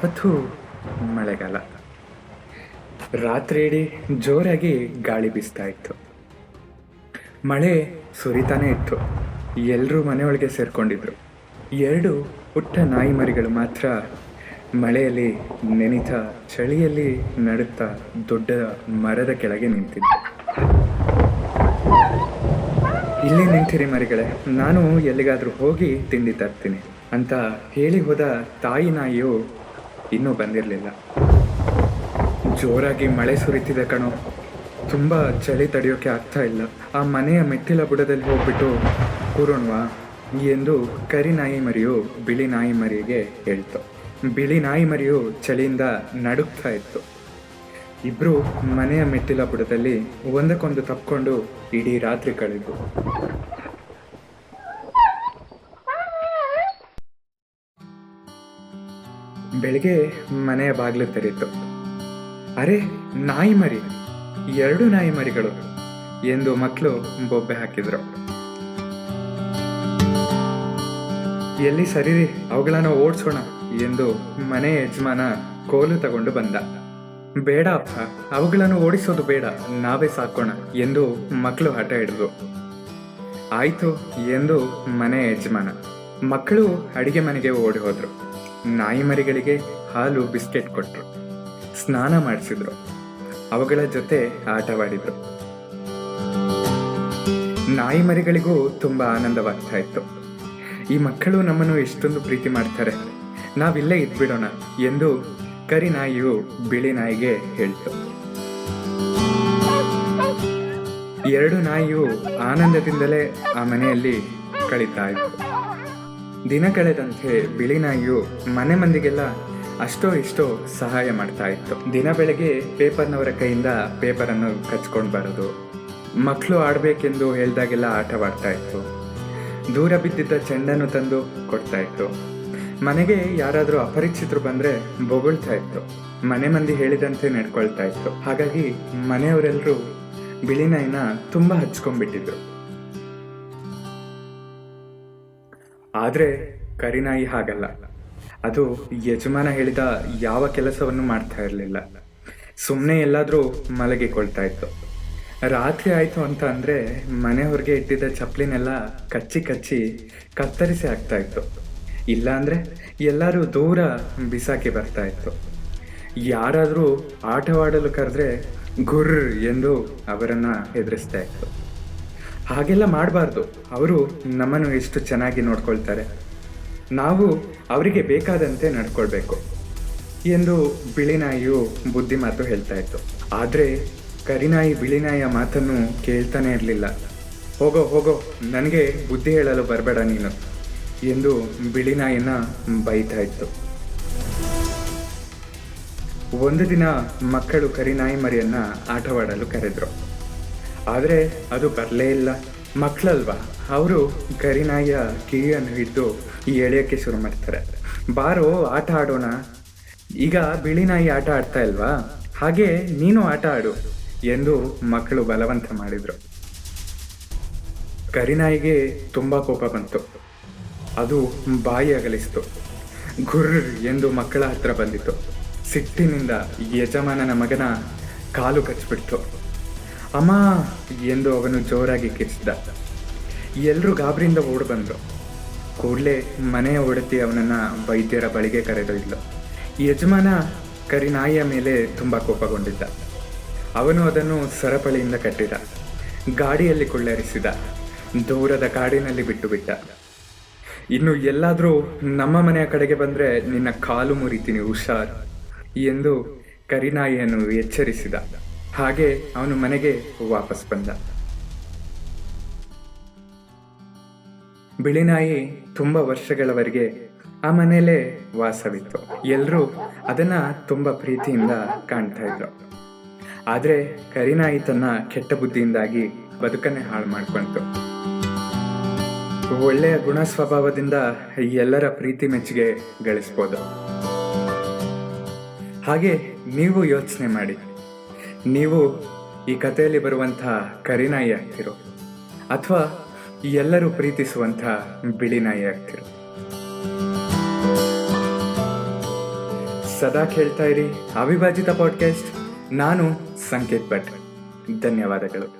ಅವತ್ತು ಮಳೆಗಾಲ. ರಾತ್ರಿ ಇಡೀ ಜೋರಾಗಿ ಗಾಳಿ ಬೀಸ್ತಾ ಇತ್ತು. ಮಳೆ ಸುರಿತಾನೆ ಇತ್ತು. ಎಲ್ಲರೂ ಮನೆಯೊಳಗೆ ಸೇರ್ಕೊಂಡಿದ್ರು. ಎರಡು ಪುಟ್ಟ ನಾಯಿ ಮರಿಗಳು ಮಾತ್ರ ಮಳೆಯಲ್ಲಿ ನೆನಿತ ಚಳಿಯಲ್ಲಿ ನಡುತ್ತಾ ದೊಡ್ಡ ಮರದ ಕೆಳಗೆ ನಿಂತಿದ್ದೆ ಇಲ್ಲಿ ನಿಂತಿರಿ ಮರಿಗಳೇ, ನಾನು ಎಲ್ಲಿಗಾದ್ರೂ ಹೋಗಿ ತಿಂಡಿ ತರ್ತೀನಿ ಅಂತ ಹೇಳಿ ಹೋದ ತಾಯಿ ನಾಯಿಯು ಇನ್ನೂ ಬಂದಿರಲಿಲ್ಲ. ಜೋರಾಗಿ ಮಳೆ ಸುರಿತಿದೆ ಕಣೋ. ತುಂಬ ಚಳಿ ತಡೆಯೋಕೆ ಆಗ್ತಾ ಇಲ್ಲ. ಆ ಮನೆಯ ಮೆಟ್ಟಿಲ ಬುಡದಲ್ಲಿ ಹೋಗ್ಬಿಟ್ಟು ಕೂರೋಣವಾ? ಎಂದು ಕರಿ ನಾಯಿ ಮರಿಯು ಬಿಳಿ ನಾಯಿ ಮರಿಗೆ ಹೇಳ್ತು. ಬಿಳಿ ನಾಯಿ ಮರಿಯು ಚಳಿಯಿಂದ ನಡುಕ್ತಾ ಇತ್ತು. ಇಬ್ರು ಮನೆಯ ಮೆಟ್ಟಿಲ ಬುಡದಲ್ಲಿ ಒಂದಕ್ಕೊಂದು ತಪ್ಕೊಂಡು ಇಡೀ ರಾತ್ರಿ ಕಳೆದು ಬೆಳಿಗ್ಗೆ ಮನೆಯ ಬಾಗಿಲು ತೆರೀತು ಅರೆ, ನಾಯಿ ಮರಿ. ಎರಡು ನಾಯಿ ಮರಿಗಳು ಎಂದು ಮಕ್ಕಳು ಬೊಬ್ಬೆ ಹಾಕಿದ್ರು. ಎಲ್ಲಿ ಸರಿರಿ, ಅವುಗಳನ್ನ ಓಡಿಸೋಣ ಎಂದು ಮನೆ ಯಜಮಾನ ಕೋಲು ತಗೊಂಡು ಬಂದ. ಬೇಡ ಅಪ್ಪ ಅವುಗಳನ್ನು ಓಡಿಸೋದು ಬೇಡ, ನಾವೇ ಸಾಕೋಣ ಎಂದು ಮಕ್ಕಳು ಹಠ ಹಿಡಿದು. ಆಯ್ತು ಎಂದು ಮನೆ ಯಜಮಾನ. ಮಕ್ಕಳು ಅಡಿಗೆ ಮನೆಗೆ ಓಡಿ ಹೋದ್ರು. ನಾಯಿ ಮರಿಗಳಿಗೆ ಹಾಲು, ಬಿಸ್ಕೆಟ್ ಕೊಟ್ರು. ಸ್ನಾನ ಮಾಡಿಸಿದ್ರು. ಅವುಗಳ ಜೊತೆ ಆಟವಾಡಿದ್ರು. ನಾಯಿ ಮರಿಗಳಿಗೂ ತುಂಬಾ ಆನಂದವಾಗ್ತಾ ಇತ್ತು. ಈ ಮಕ್ಕಳು ನಮ್ಮನ್ನು ಎಷ್ಟೊಂದು ಪ್ರೀತಿ ಮಾಡ್ತಾರೆ. ನಾವಿಲ್ಲೇ ಇದ್ಬಿಡೋಣ ಎಂದು ಕರಿ ನಾಯಿಯು ಬಿಳಿ ನಾಯಿಗೆ ಹೇಳ್ತು. ಎರಡು ನಾಯಿಯು ಆನಂದದಿಂದಲೇ ಆ ಮನೆಯಲ್ಲಿ ಕಳೀತಾ ಇತ್ತು. ದಿನ ಕಳೆದಂತೆ ಬಿಳಿ ನಾಯಿಯು ಮನೆ ಮಂದಿಗೆಲ್ಲ ಅಷ್ಟೋ ಇಷ್ಟೋ ಸಹಾಯ ಮಾಡ್ತಾ ಇತ್ತು. ದಿನ ಬೆಳಗ್ಗೆ ಪೇಪರ್ನವರ ಕೈಯಿಂದ ಪೇಪರನ್ನು ಕಚ್ಕೊಂಡು ಬರೋದು. ಮಕ್ಕಳು ಆಡಬೇಕೆಂದು ಹೇಳಿದಾಗೆಲ್ಲ ಆಟವಾಡ್ತಾ ಇತ್ತು. ದೂರ ಬಿದ್ದಿದ್ದ ಚೆಂಡನ್ನು ತಂದು ಕೊಡ್ತಾ ಇತ್ತು. ಮನೆಗೆ ಯಾರಾದರೂ ಅಪರಿಚಿತರು ಬಂದರೆ ಬೊಗಳ್ತಾ ಇತ್ತು. ಮನೆ ಮಂದಿ ಹೇಳಿದಂತೆ ನಡ್ಕೊಳ್ತಾ ಇತ್ತು. ಹಾಗಾಗಿ ಮನೆಯವರೆಲ್ಲರೂ ಬಿಳಿ ನಾಯಿನ ತುಂಬ ಹಚ್ಕೊಂಡ್ಬಿಟ್ಟಿದ್ರು. ಆದ್ರೆ ಕರಿನಾಯಿ ಹಾಗಲ್ಲ. ಅದು ಯಜಮಾನ ಹೇಳಿದ ಯಾವ ಕೆಲಸವನ್ನು ಮಾಡ್ತಾ ಇರಲಿಲ್ಲ. ಸುಮ್ಮನೆ ಎಲ್ಲಾದರೂ ಮಲಗಿಕೊಳ್ತಾ ಇತ್ತು. ರಾತ್ರಿ ಆಯ್ತು ಅಂತ ಅಂದರೆ ಮನೆ ಹೊರಗೆ ಇಟ್ಟಿದ್ದ ಚಪ್ಪಲಿನೆಲ್ಲ ಕಚ್ಚಿ ಕಚ್ಚಿ ಕತ್ತರಿಸಿ ಆಗ್ತಾ ಇತ್ತು. ಇಲ್ಲ ಅಂದರೆ ಎಲ್ಲರೂ ದೂರ ಬಿಸಾಕಿ ಬರ್ತಾ ಇತ್ತು. ಯಾರಾದರೂ ಆಟವಾಡಲು ಕರೆದ್ರೆ ಗುರ್ ಎಂದು ಅವರನ್ನು ಹೆದರಿಸ್ತಾ ಇತ್ತು. ಹಾಗೆಲ್ಲ ಮಾಡಬಾರ್ದು. ಅವರು ನಮ್ಮನ್ನು ಎಷ್ಟು ಚೆನ್ನಾಗಿ ನೋಡ್ಕೊಳ್ತಾರೆ. ನಾವು ಅವರಿಗೆ ಬೇಕಾದಂತೆ ನಡ್ಕೊಳ್ಬೇಕು ಎಂದು ಬಿಳಿನಾಯಿಯು ಬುದ್ಧಿ ಮಾತು ಹೇಳ್ತಾ ಇತ್ತು. ಆದರೆ ಕರಿನಾಯಿ ಬಿಳಿನಾಯಿಯ ಮಾತನ್ನು ಕೇಳ್ತಾನೆ ಇರಲಿಲ್ಲ. ಹೋಗೋ ಹೋಗೋ, ನನಗೆ ಬುದ್ಧಿ ಹೇಳಲು ಬರಬೇಡ ನೀನು ಎಂದು ಬಿಳಿನಾಯಿನ ಬೈತಾ ಇತ್ತು. ಒಂದು ದಿನ ಮಕ್ಕಳು ಕರಿನಾಯಿ ಮರಿಯನ್ನ ಆಟವಾಡಲು ಕರೆದ್ರು. ಆದರೆ ಅದು ಬರಲೇ ಇಲ್ಲ. ಮಕ್ಕಳಲ್ವಾ ಅವರು ಕರಿನಾಯ ಕಿವಿಯನ್ನು ಹಿಡಿದು ಎಳೆಯೋಕ್ಕೆ ಶುರು ಮಾಡ್ತಾರೆ. ಬಾರೋ, ಆಟ ಆಡೋಣ. ಈಗ ಬಿಳಿ ನಾಯಿ ಆಟ ಆಡ್ತಾ ಇಲ್ವಾ? ಹಾಗೆ ನೀನು ಆಟ ಆಡು ಎಂದು ಮಕ್ಕಳು ಬಲವಂತ ಮಾಡಿದ್ರು. ಕರಿನಾಯಿಗೆ ತುಂಬ ಕೋಪ ಬಂತು. ಅದು ಬಾಯಿ ಅಗಲಿಸ್ತು. ಗುರ್ರ್ ಎಂದು ಮಕ್ಕಳ ಹತ್ರ ಬಂದಿತು ಸಿಟ್ಟಿನಿಂದ ಯಜಮಾನನ ಮಗನ ಕಾಲು ಕಚ್ಬಿಡ್ತು. ಅಮ್ಮ ಎಂದು ಅವನು ಜೋರಾಗಿ ಕಿರ್ಚಿದ. ಎಲ್ಲರೂ ಗಾಬರಿಯಿಂದ ಓಡಿ ಬಂದರು. ಕೂಡಲೇ ಮನೆಯ ಒಡತಿ ಅವನನ್ನ ವೈದ್ಯರ ಬಳಿಗೆ ಕರೆದೊಯ್ದಳು ಯಜಮಾನ ಕರಿನಾಯಿಯ ಮೇಲೆ ತುಂಬಾ ಕೋಪಗೊಂಡಿದ್ದ. ಅವನು ಅದನ್ನು ಸರಪಳಿಯಿಂದ ಕಟ್ಟಿದ. ಗಾಡಿಯಲ್ಲಿ ಕೊಳ್ಳರಿಸಿದ. ದೂರದ ಕಾಡಿನಲ್ಲಿ ಬಿಟ್ಟು ಬಿಟ್ಟ ಇನ್ನು ಎಲ್ಲಾದರೂ ನಮ್ಮ ಮನೆಯ ಕಡೆಗೆ ಬಂದ್ರೆ ನಿನ್ನ ಕಾಲು ಮುರಿತೀನಿ ಹುಷಾರ್ ಎಂದು ಕರಿನಾಯಿಯನ್ನು ಎಚ್ಚರಿಸಿದ. ಹಾಗೆ ಅವನು ಮನೆಗೆ ವಾಪಸ್ ಬಂದ. ಬಿಳಿನಾಯಿ ತುಂಬಾ ವರ್ಷಗಳವರೆಗೆ ಆ ಮನೆಯಲ್ಲೇ ವಾಸವಿತ್ತು. ಎಲ್ಲರೂ ಅದನ್ನ ತುಂಬಾ ಪ್ರೀತಿಯಿಂದ ಕಾಣ್ತಾ ಇದ್ರು. ಆದ್ರೆ ಕರಿನಾಯಿ ತನ್ನ ಕೆಟ್ಟ ಬುದ್ಧಿಯಿಂದಾಗಿ ಬದುಕನ್ನೇ ಹಾಳು ಮಾಡ್ಕೊಂತು ಒಳ್ಳೆಯ ಗುಣ ಸ್ವಭಾವದಿಂದ ಎಲ್ಲರ ಪ್ರೀತಿ ಮೆಚ್ಚುಗೆ ಗಳಿಸ್ಬೋದು. ಹಾಗೆ ನೀವು ಯೋಚನೆ ಮಾಡಿ. ನೀವು ಈ ಕಥೆಯಲ್ಲಿ ಬರುವಂತಹ ಕರಿನಾಯಿ ಆಗ್ತಿರೋ, ಅಥವಾ ಎಲ್ಲರೂ ಪ್ರೀತಿಸುವಂಥ ಬಿಳಿ ನಾಯಿ ಆಗ್ತಿರೋ. ಸದಾ ಕೇಳ್ತಾ ಇರಿ ಅವಿಭಾಜಿತ ಪಾಡ್ಕಾಸ್ಟ್ ನಾನು ಸಂಕೇತ್ ಭಟ್. ಧನ್ಯವಾದಗಳು.